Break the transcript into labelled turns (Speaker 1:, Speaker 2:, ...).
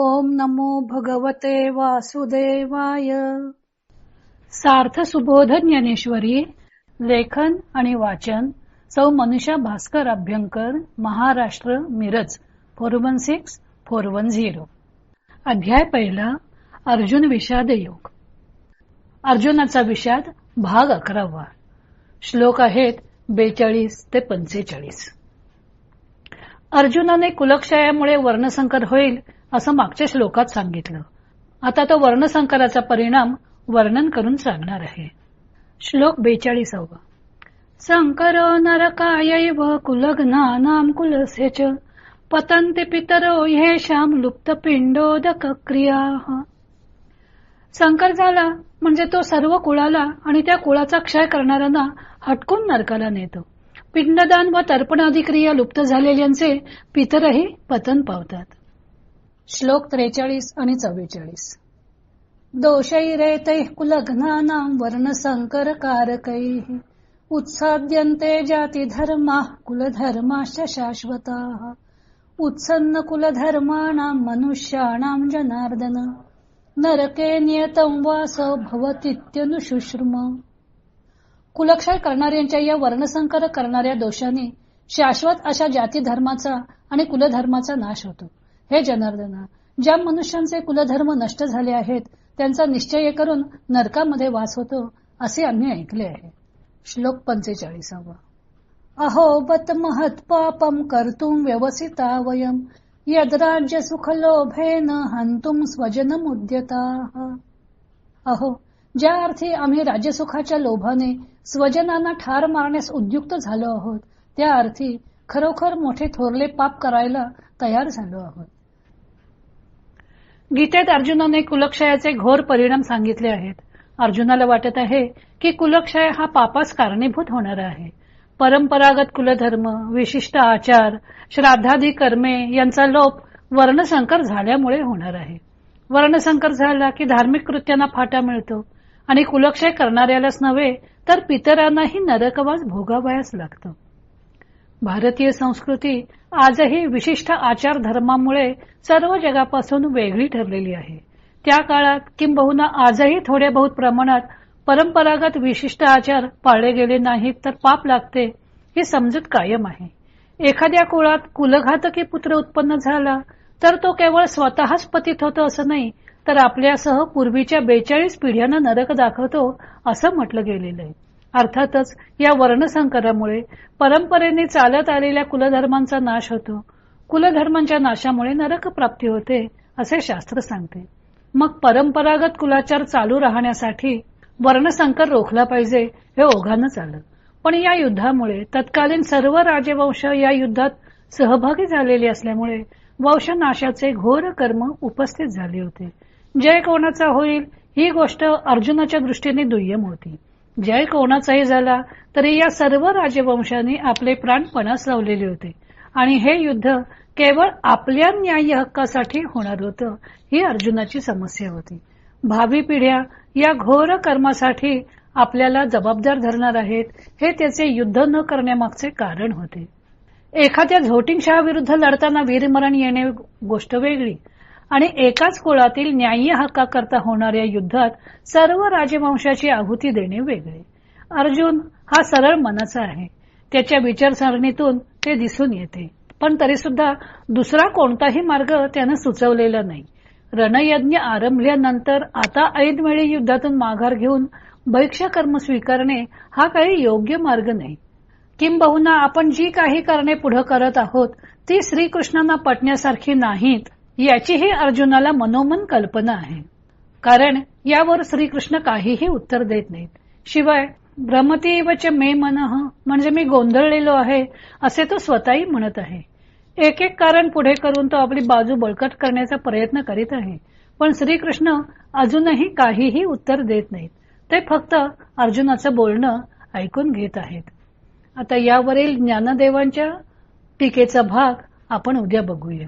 Speaker 1: ओम नमो भगवते वासुदेवाय. सार्थ सुबोध ज्ञानेश्वरी लेखन आणि वाचन सौ Manusha Bhaskar Abhyankar Maharashtra Miraj four one six four one zero. अध्याय पहिला अर्जुन विषाद योग. अर्जुनाचा विषाद भाग अकरावा. श्लोक आहेत बेचाळीस ते पंचेचाळीस. अर्जुनाने कुलक्षयामुळे वर्णसंकर होईल असं मागच्या श्लोकात सांगितलं. आता तो वर्णसंकराचा परिणाम वर्णन करून सांगणार आहे. श्लोक बेचाळीसावा. संकर नरकाय कुलग्नानाम कुलस्य च पतन्ति पितरो येषाम लुप्त पिंडोदक क्रिया संकर झाला म्हणजे तो सर्व कुळाला आणि त्या कुळाचा क्षय करणाऱ्यांना हटकून नरकाला नेतो. पिंडदान व तर्पणादी क्रिया लुप्त झालेल्यांचे पितरही पतन पावतात. श्लोक त्रेचाळीस आणि चव्वेचाळीस. दोषैरेतैः कुलघ्नानां वर्णसङ्करकारकैः उत्साद्यन्ते जातिधर्माः कुलधर्माश्च शाश्वताः। उत्सन्न कुलधर्माणां मनुष्याणां जनार्दन। नरके नियतं वास भवतीत्यनुशुश्रुम। कुलक्षय करणाऱ्यांच्या या वर्णसंकर करणाऱ्या दोषाने शाश्वत अशा जाती धर्माचा आणि कुलधर्माचा नाश होतो. हे जनार्दना ज्या मनुष्यांचे कुलधर्म नष्ट झाले आहेत त्यांचा निश्चय करून नरकामध्ये वास होतो असे आम्ही ऐकले आहे. श्लोक पंचेचाळीसावा. अहो बत महत पापम कर्तुम व्यवसिता वयम यद्राज्य सुखलोभेन हंतुम स्वजन मुद्यता अहो ज्या अर्थी आम्ही राज्यसुखाच्या लोभाने स्वजनांना ठार मारण्यास उद्युक्त झालो आहोत त्या अर्थी खरोखर मोठे थोरले पाप करायला तयार झालो आहोत. गीतेत अर्जुनाने कुलक्षयाचे घोर परिणाम सांगितले आहेत. अर्जुनाला वाटत आहे की कुलक्षय हा पापास कारणीभूत होणार आहे. परंपरागत कुलधर्म विशिष्ट आचार श्राद्धादी कर्मे यांचा लोप वर्णसंकर झाल्यामुळे होणार आहे. वर्णसंकर झाला की धार्मिक कृत्यांना फाटा मिळतो आणि कुलक्षय करणाऱ्यालाच नव्हे तर पितरांनाही नरकवास भोगावयास लागतो. भारतीय संस्कृती आजही विशिष्ट आचार धर्मामुळे सर्व जगापासून वेगळी ठरलेली आहे. त्या काळात किंबहुना आजही थोड्या बहुत प्रमाणात परंपरागत विशिष्ट आचार पाळले गेले नाहीत तर पाप लागते ही समजूत कायम आहे. एखाद्या कुळात कुलघातकी पुत्र उत्पन्न झाला तर तो केवळ स्वतःच पतित होतो असं नाही तर आपल्यासह पूर्वीच्या बेचाळीस पिढ्यांना नरक दाखवतो असं म्हटलं गेलेलं आहे. अर्थातच या वर्णसंकरामुळे परंपरेने चालत आलेल्या कुलधर्मांचा नाश होतो. कुलधर्मांच्या नाशामुळे नरक प्राप्ती होते असे शास्त्र सांगते. मग परंपरागत कुलाचार चालू राहण्यासाठी वर्णसंकर रोखला पाहिजे हे ओघानं चालत पण या युद्धामुळे तत्कालीन सर्व राजवंश या युद्धात सहभागी झालेले असल्यामुळे वंशनाशाचे घोर कर्म उपस्थित झाले होते. जय कोणाचा होईल ही गोष्ट अर्जुनाच्या दृष्टीने दुय्यम होती. जय कोणाचाही झाला तरी या सर्व राजवंशांनी आपले प्राण पणास लावलेले होते. आणि हे युद्ध केवळ आपल्या न्याय हक्कासाठी होणार होतं ही अर्जुनाची समस्या होती. भावी पिढ्या या घोर कर्मासाठी आपल्याला जबाबदार धरणार आहेत हे त्याचे युद्ध न करण्यामागचे कारण होते. एखाद्या झोटिंगशाह लढताना वीरमरण येणे गोष्ट वेगळी आणि एकाच कुळातील न्याय्य हक्काकरता होणाऱ्या युद्धात सर्व राजवंशाची आहुती देणे वेगळे. अर्जुन हा सरळ मनाचा आहे. त्याच्या विचारसरणीतून ते दिसून येते. पण तरी सुद्धा दुसरा कोणताही मार्ग त्यानं सुचवलेला नाही. रणयज्ञ आरंभल्यानंतर आता ऐदवेळी युद्धातून माघार घेऊन भैक्ष कर्म स्वीकारणे हा काही योग्य मार्ग नाही. किंबहुना आपण जी काही करणे पुढे करत आहोत ती श्रीकृष्णांना पटण्यासारखी नाहीत याचीही अर्जुनाला मनोमन कल्पना आहे. कारण यावर श्रीकृष्ण काहीही उत्तर देत नाहीत. शिवाय भ्रमतीवच मे मन म्हणजे मी गोंधळलेलो आहे असे तो स्वतःही म्हणत आहे. एक एक कारण पुढे करून तो आपली बाजू बळकट करण्याचा प्रयत्न करीत आहे. पण श्रीकृष्ण अजूनही काहीही उत्तर देत नाहीत. ते फक्त अर्जुनाचं बोलणं ऐकून घेत आहेत. आता यावरील ज्ञानदेवांच्या टीकेचा भाग आपण उद्या बघूया.